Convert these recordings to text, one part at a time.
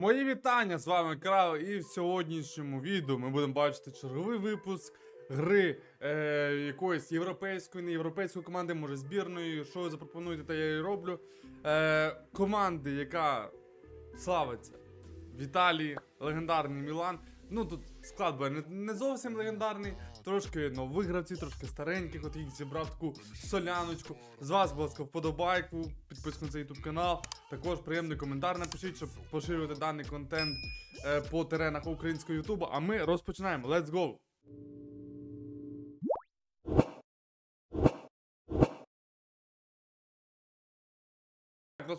Мої вітання, з вами Крал, і в сьогоднішньому відео ми будемо бачити черговий випуск гри е, якоїсь європейської, не європейської команди, може збірної. Що ви запропонуєте, та я її роблю. Е, команди, яка славиться в Італії, легендарний Мілан. Ну тут склад буде не, не зовсім легендарний, трошки нових гравців, трошки стареньких, от їх зібрав таку соляночку. З вас, будь ласка, вподобайку, підписку на цей YouTube канал. Також приємний коментар напишіть, щоб поширювати даний контент е, по теренах українського Ютубу. А ми розпочинаємо. Let's go!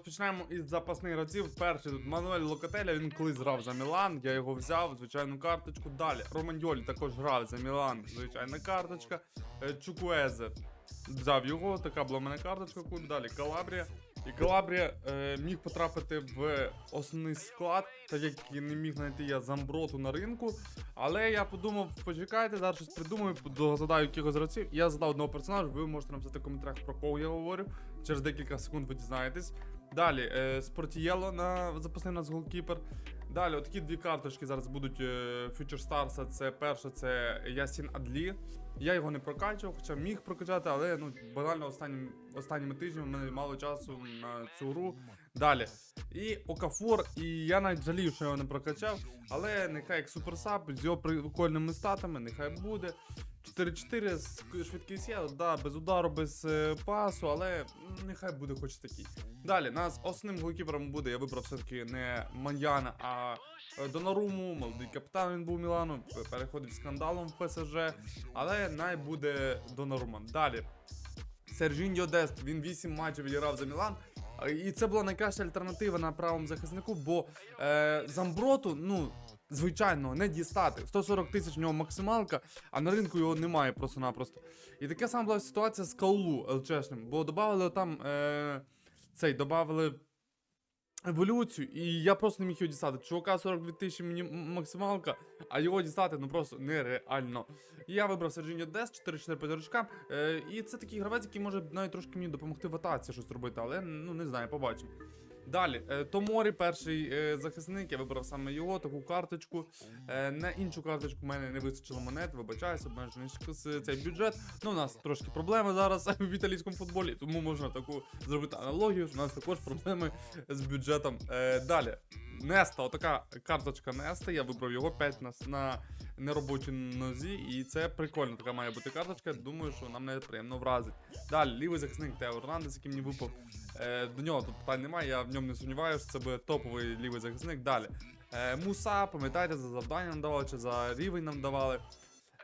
Так, Розпочинаємо із запасних гравців. Перший тут Мануель Локателя, він колись грав за Мілан, я його взяв, звичайну карточку. Далі Романдьолі також грав за Мілан, звичайна карточка. Е, Чукуезе взяв його, така була в мене карточка. клуб. Далі Калабрія. І Калабрія е, міг потрапити в основний склад, так як не міг знайти я замброту на ринку. Але я подумав, почекайте, зараз щось придумаю, догадаю якихось гравців. Я задав одного персонажа, ви можете написати в коментарях про кого я говорю. Через декілька секунд ви дізнаєтесь. Далі е, Спортієло на запасний нас голкіпер. Далі, отакі дві карточки зараз будуть е, Future Stars. Це перше, це Ясін Адлі. Я його не прокачував, хоча міг прокачати, але ну банально останнім, останніми тижнями мене мало часу на цю гру. Далі. І Окафор, і я навіть жалію, що його не прокачав, але нехай як суперсап з його прикольними статами, нехай буде. 4-4 з швидкість є, да, без удару, без е, пасу, але нехай буде хоч такий. Далі, нас основним голкіпером буде, я вибрав все-таки не Маньяна, а е, Донаруму, молодий капітан він був Мілану, переходив скандалом в ПСЖ, але най буде Донаруман. Далі. Сержіньо Дест, він 8 матчів відіграв за Мілан. І це була найкраща альтернатива на правому захиснику, бо е, Замброту, ну, звичайно, не дістати. 140 тисяч в нього максималка, а на ринку його немає просто-напросто. І така сама була ситуація з Каулу ЛЧшним, бо додавали там е, цей, додавали еволюцію, і я просто не міг його дістати. Чувака 42 тисячі мені максималка, а його дістати ну просто нереально. Я вибрав Сержіньо Дес, 4-4 позірочка. Е, і це такий гравець, який може навіть трошки мені допомогти в атаці щось робити, але ну не знаю, побачимо. Далі, е, Томорі, перший е, захисник, я вибрав саме його, таку карточку. Е, на іншу карточку в мене не вистачило монет, вибачаюсь, обмежений цей бюджет. Ну, у нас трошки проблеми зараз в італійському футболі, тому можна таку зробити аналогію. У нас також проблеми з бюджетом. Далі. Неста, отака карточка Неста, я вибрав його 5 на, на неробочій нозі, і це прикольно, така має бути карточка. Думаю, що нам не приємно вразить. Далі, лівий захисник Тео Орнандес, який мені випав. Е, до нього тут питань немає, я в ньому не сумніваюся, це буде топовий лівий захисник. Далі. Е, Муса, пам'ятаєте, за завдання нам давали, чи за рівень нам давали.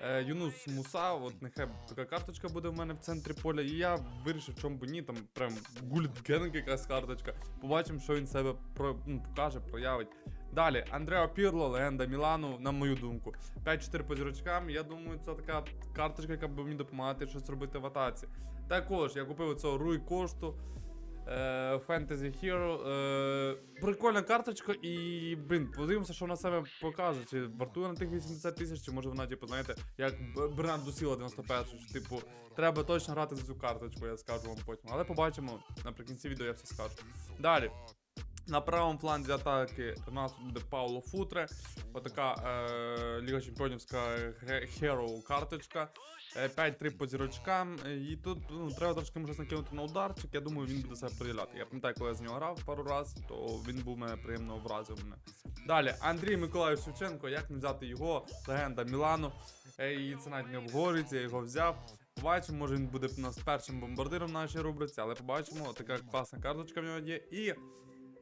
Е, Юнус Муса, от нехай така карточка буде в мене в центрі поля. І я вирішив, чому б ні, там прям гулітгенг якась карточка. Побачимо, що він себе про, ну, покаже, проявить. Далі, Андреа Пірло, легенда Мілану, на мою думку. 5-4 по зірочкам. Я думаю, це така карточка, яка буде мені допомагати щось робити в атаці. Також я купив цього Руй Кошту. Е, Fantasy Hero. Е, прикольна карточка, і, блін, подивимося, що вона себе покаже. Чи вартує на тих 80 тисяч, чи може вона, типу, знаєте, як Б- Бернард Дусіла 91 що, типу, треба точно грати за цю карточку, я скажу вам потім. Але побачимо, наприкінці відео я все скажу. Далі. На правому фланзі атаки у нас буде Пауло Футре. Отака е, Ліга Чемпіонівська Hero карточка. Е, 5-3 по зірочкам. Е, І тут ну, треба трошки може накинути на ударчик. Я думаю, він буде себе приділяти. Я пам'ятаю, коли я з нього грав пару разів, то він був мене приємно вразив мене. Далі, Андрій Миколаїв Шевченко, як не взяти його, легенда Мілану. Е, І це навіть не обговорюється, я його взяв. Побачимо, може він буде у нас першим бомбардиром в нашій рубриці, але побачимо, така класна карточка в нього є. І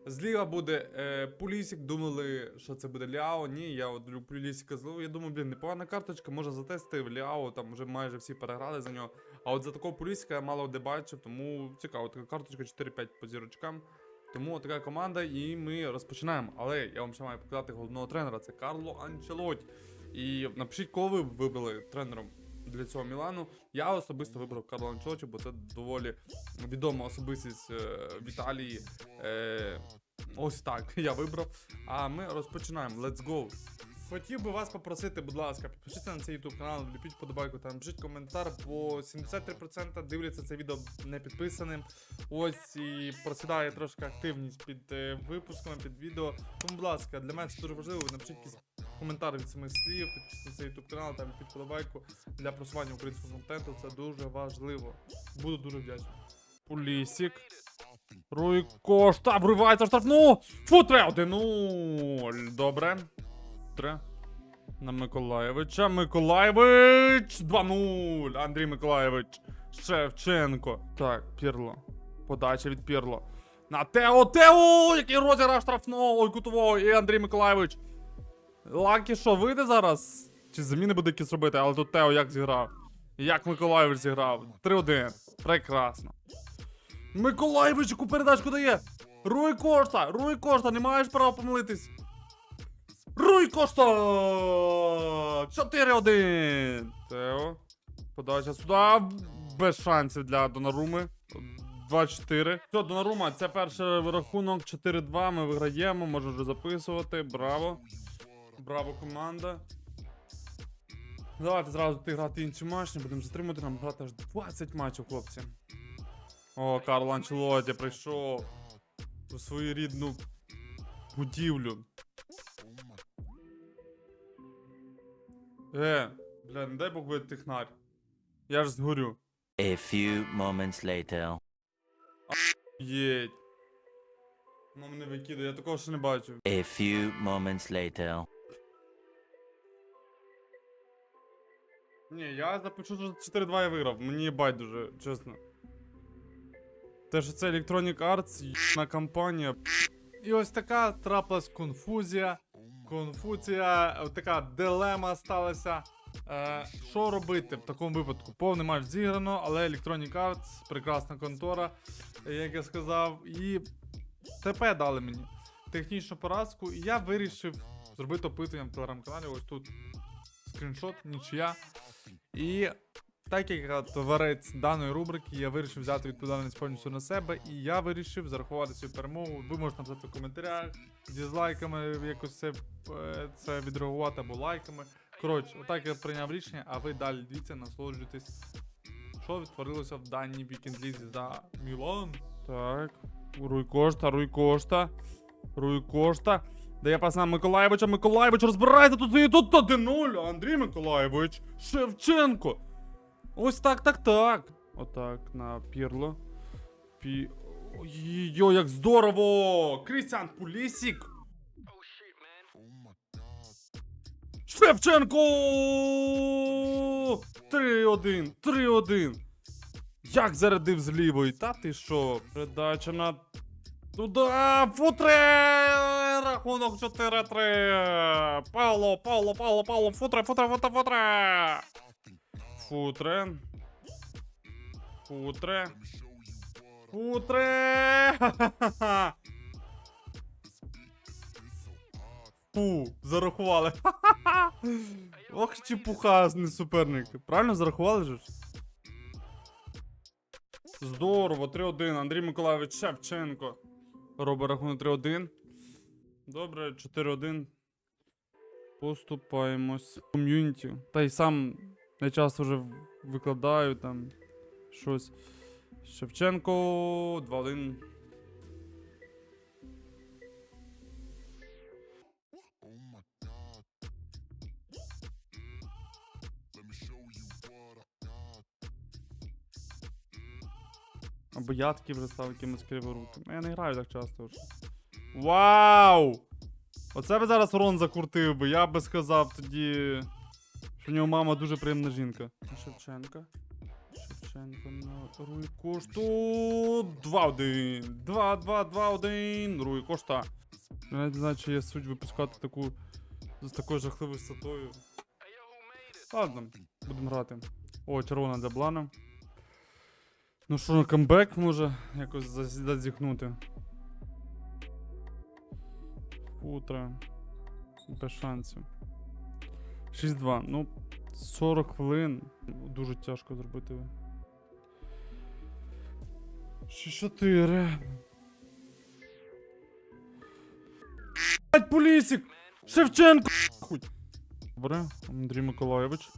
Зліва буде е, Пулісік, думали, що це буде Ляо. Ні, я от люблю Пулісіка зловив. Я думаю, блін, непогана карточка, можна затестити в Ляо, там вже майже всі переграли за нього. А от за такого Пулісіка я мало де бачив, тому цікаво, така карточка 4-5 по зірочкам. Тому така команда, і ми розпочинаємо. Але я вам ще маю показати головного тренера, це Карло Анчелоті. І напишіть, кого ви вибрали тренером для цього Мілану. Я особисто вибрав Карло Анчелоті, бо це доволі відома особистість е, в Італії. Е, ось так я вибрав. А ми розпочинаємо. Let's go. Хотів би вас попросити, будь ласка, підпишіться на цей YouTube канал, ліпіть вподобайку, там пишіть коментар, бо 73% дивляться це відео не підписаним. Ось і просідає трошки активність під е, випусками, під відео. Тому, будь ласка, для мене це дуже важливо. Напишіть якісь коментар від самих слів, підпишіться на YouTube канал, там ліпіть вподобайку для просування українського контенту. Це дуже важливо. Буду дуже вдячний. Полісік. Руй Кошта вривається штрафну. Футре 1-0. Добре. Тре. На Миколаєвича. Миколаєвич 2-0. Андрій Миколаєвич. Шевченко. Так, Пірло. Подача від Пірло. На Тео Тео! Який розіграш штрафного! Ой, кутового! І Андрій Миколаєвич. Лакі що, вийде зараз? Чи заміни буде якісь робити, але тут Тео як зіграв? Як Миколаєвич зіграв? 3-1. Прекрасно. Миколаєвич, яку передачку дає? Руй Кошта! Руй Кошта, не маєш права помилитись. Руй Кошта! 4-1. Тео. Подача сюди. Без шансів для Донаруми. 2-4. Все, Донарума, це перший рахунок. 4-2. Ми виграємо. Можна вже записувати. Браво. Браво, команда. Давайте зразу ти грати інші матчі. Будемо затримувати нам грати аж 20 матчів, хлопці. О, Карло Анчелоті прийшов у свою рідну будівлю. Е, бля, не дай Бог буде технарь. Я ж згорю. A few moments later. Єдь. Ну мене викидає, я такого ще не бачив. A few moments later. Ні, я запишу, що 4-2 я виграв. Мені байдуже, чесно. Те, що це Electronic Arts, на компанія. І ось така трапилась конфузія. Е, така дилема сталася. Е, що робити в такому випадку? Повний матч зіграно, але Electronic Arts, прекрасна контора, як я сказав, і ТП дали мені технічну поразку, і я вирішив зробити опитування в телеграм-каналі. Ось тут скріншот, нічия. І так як творець даної рубрики, я вирішив взяти відповідальність повністю на себе, і я вирішив зарахувати цю перемогу. Ви можете написати в коментарях, дізлайками якось це, е, це відреагувати або лайками. Коротше, отак я прийняв рішення, а ви далі дивіться, насолоджуйтесь. Що відтворилося в даній вікенд-лізі за Мілан? Так. Руй Кошта, Руй Кошта. Руй Кошта. Дає пас на Миколаєвича. Миколаєвич розбирається тут і тут 1-0. Андрій Миколаєвич. Шевченко. Ось так, так, так. Отак, на Пірло. Пі. Йо, як здорово! Крістіан Пулісік. Шевченко! 3-1, 3-1. Як зарядив з лівої? Та ти що? Передача на. Туда! Футре! Рахунок 4-3! Павло, Павло, Павло, Павло, футре, футре, футре, футре! Футре. Футре. Футре! Фу, зарахували. Ох, чепухазний суперник. Правильно зарахували же? Здорово, 3-1. Андрій Миколаївич Шевченко. Робить рахунок 3-1. Добре, 4-1. Поступаємось. Ком'юніті. Та й сам я часто вже викладаю там щось. Шевченко 2-1. Або я вже став якимось криворуким. Я не граю так часто вже. Вау! Оце би зараз Рон закрутив би, я би сказав тоді. Що в нього мама дуже приємна жінка. Шевченка. Шевченко на Руй Кошту. 2-1. 2-2-2-1. Руй Кошта. Я не знаю, чи є суть випускати таку з такою жахливою статою. Ладно, будемо грати. О, червона для Блана. Ну що, камбек може якось заз- Утро. Без шансів. 6-2. Ну, 40 хвилин. Дуже тяжко зробити. 6-4. Блять, полісік! Шевченко! Добре, Андрій Миколайович.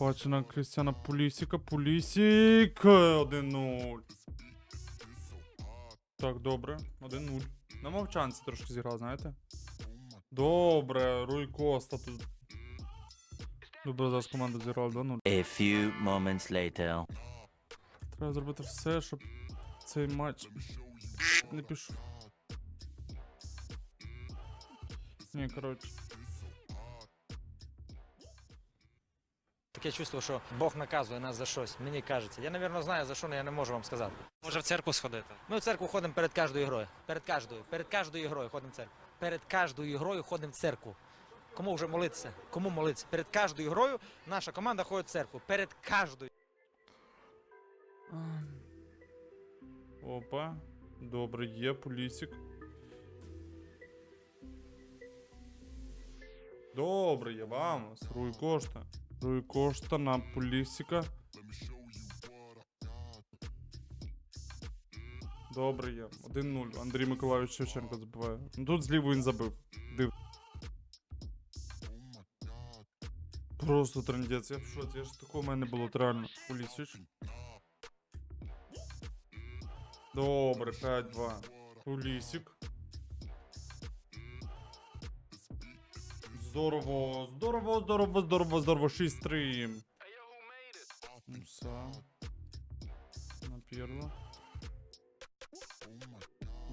Бачу на Крістіана Пулісіка. Пулісік! 1-0. Так, добре. 1-0. На мовчанці трошки зіграв, знаєте? Добре, Руй Коста тут. Добре, зараз команду зіграв, да? Ну. A few moments later. Треба зробити все, щоб цей матч не пішов. Ні, коротше. Таке чувство, що Бог наказує нас за щось. Мені кажеться. Я, напевно, знаю за що, але я не можу вам сказати. Може в церкву сходити? Ми в церкву ходимо перед кожною грою. Перед кожною. Перед кожною грою ходимо в церкву. Перед кожною грою ходимо в церкву. Кому вже молитися? Кому молитися? Перед кожною грою наша команда ходить в церкву. Перед кожною. Опа. Добре, є пулісік. Добре, є вамос. Руй кошта. Руй кошта на пулісіка. Добре є. 1-0. Андрій Миколайович Шевченко забиває. Ну тут зліво він забив. Див. Просто трендець. Я в шоці. Я ж такого в мене було от реально. Пулісіч. Добре, 5-2. Пулісік. Здорово, здорово, здорово, здорово, здорово. 6-3. Муса. На пірло.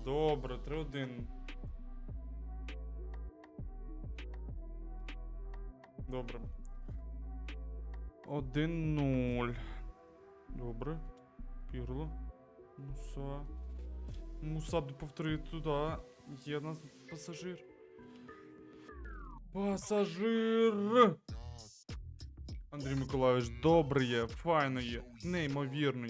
Добре, 3-1. Добре. 1-0. Добре. Пірло. Муса. Муса повтори туди. Є нас пасажир. Пасажир. Андрій Миколайович, добре є, файно є, неймовірно.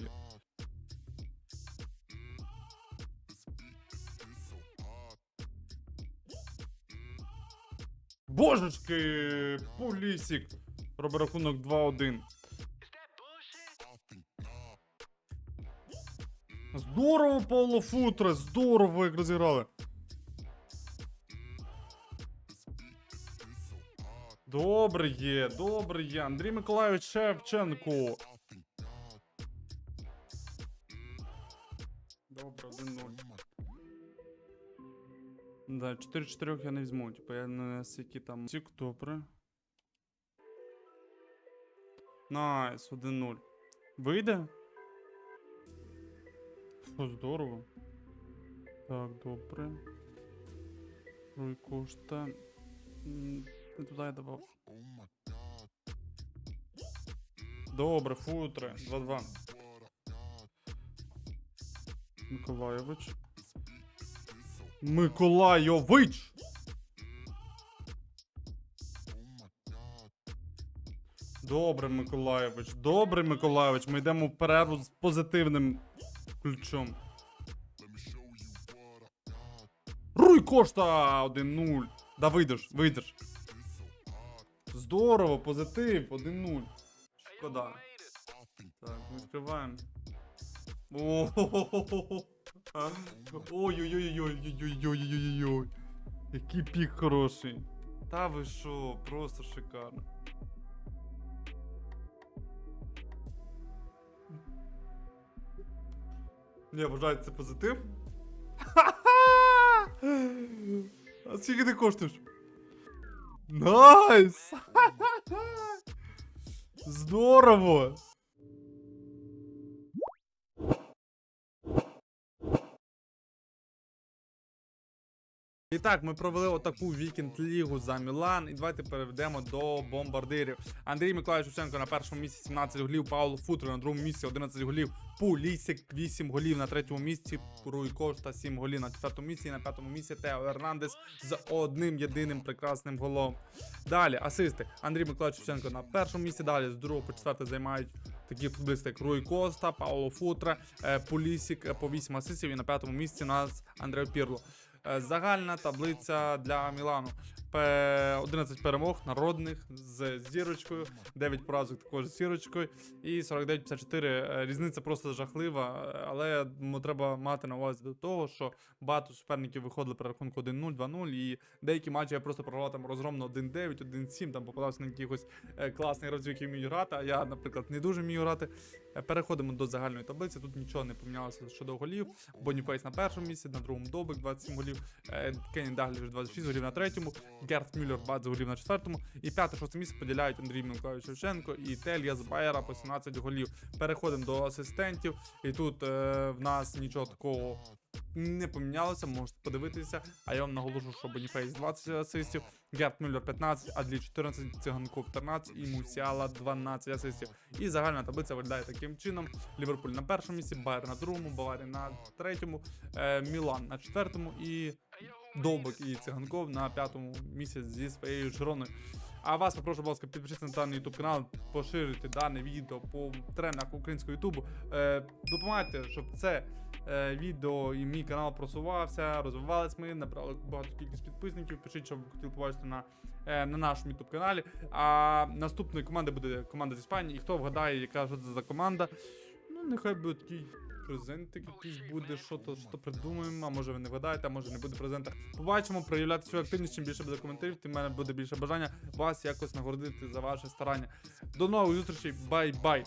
Божечки! Полісік! Робить рахунок 2-1. Здорово, Павло Футре, здорово, як розіграли. Добре є, добре. Андрій Миколайович Шевченко. Добре, 1-0. Да, 4-4 я не візьму, типу я не які там. Тік, добре. Найс, 1-0. Вийде? О, здорово. Так, добре. Руй кошта. М, Не туди я давав. Добре, футре. 2-2. Миколайович. Миколайович! Добре, Миколайович. Добре, Миколайович. Ми йдемо в перерву з позитивним ключом. Руй кошта! 1-0. Да вийдеш, вийдеш. Здорово, позитив, 1-0. Шкода. Так, відкриваємо. О-хо-хо-хо-хо. А? Ой-ой-ой-ой-ой-ой-ой-ой-ой. Який пік хороший. Та ви що, просто шикарно. Не, вважаю, це позитив. А скільки ти коштуєш? Найс! Здорово! І так, ми провели отаку вікенд-лігу за Мілан. І давайте перейдемо до бомбардирів. Андрій Миколаївич Шевченко на першому місці 17 голів, Павло Футро на другому місці 11 голів, Пулісик 8 голів на третьому місці, Руй Кошта 7 голів на четвертому місці, і на п'ятому місці Тео Ернандес з одним єдиним прекрасним голом. Далі асисти. Андрій Миколаївич Шевченко на першому місці. Далі з другого по четверте займають такі футболісти, як Руй Коста, Пауло Футра, е, Пулісік е, по 8 асистів. І на п'ятому місці у нас Андрео Пірло. Е, Загальна таблиця для Мілану. 11 перемог народних з зірочкою, 9 поразок також з зірочкою і 49-54. Е, Різниця просто жахлива, але треба мати на увазі до того, що багато суперників виходили при рахунку 1-0, 2-0, і деякі матчі я просто програвав там розгромно 1-9, 1-7, там попадався на якихось е, класних гравців, які вміють грати, а я, наприклад, не дуже вмію грати. Е, Переходимо до загальної таблиці. Тут нічого не помінялося щодо голів. Боніфейс на першому місці, на другому Добик 27 голів, е, Кенні Дагліш 26 голів на третьому, Герт Мюллер 20 голів на четвертому. І п'яте-шосте місце поділяють Андрій Мілкович Шевченко і Телія з Байера по 17 голів. Переходимо до асистентів. І тут е, в нас нічого такого не помінялося, можете подивитися. А я вам наголошу, що Боніфейс 20 асистів, Герт Мюллер 15, Адлі 14, Циганков 13 і Мусіала 12 асистів. І загальна таблиця виглядає таким чином: Ліверпуль на першому місці, Байер на другому, Баварія на третьому, е, Мілан на четвертому і Довбик і Циганков на п'ятому місці зі своєю Жироною. А вас попрошу, будь ласка, підпишіться на даний YouTube канал, поширюйте дане відео по трендах українського Ютубу. Е, допомагайте, щоб це е, відео і мій канал просувався, розвивались ми, набрали багато кількість підписників. Пишіть, що ви хотіли побачити на, е, на нашому YouTube каналі. А наступною командою буде команда з Іспанії. І хто вгадає, яка що це за команда, ну нехай буде такий. Презентик якийсь буде, що то що придумаємо, а може ви не вгадаєте, а може не буде презента. Побачимо, проявляти свою активність, чим більше буде коментарів, тим мене буде більше бажання вас якось нагородити за ваше старання. До нових зустрічей, бай-бай!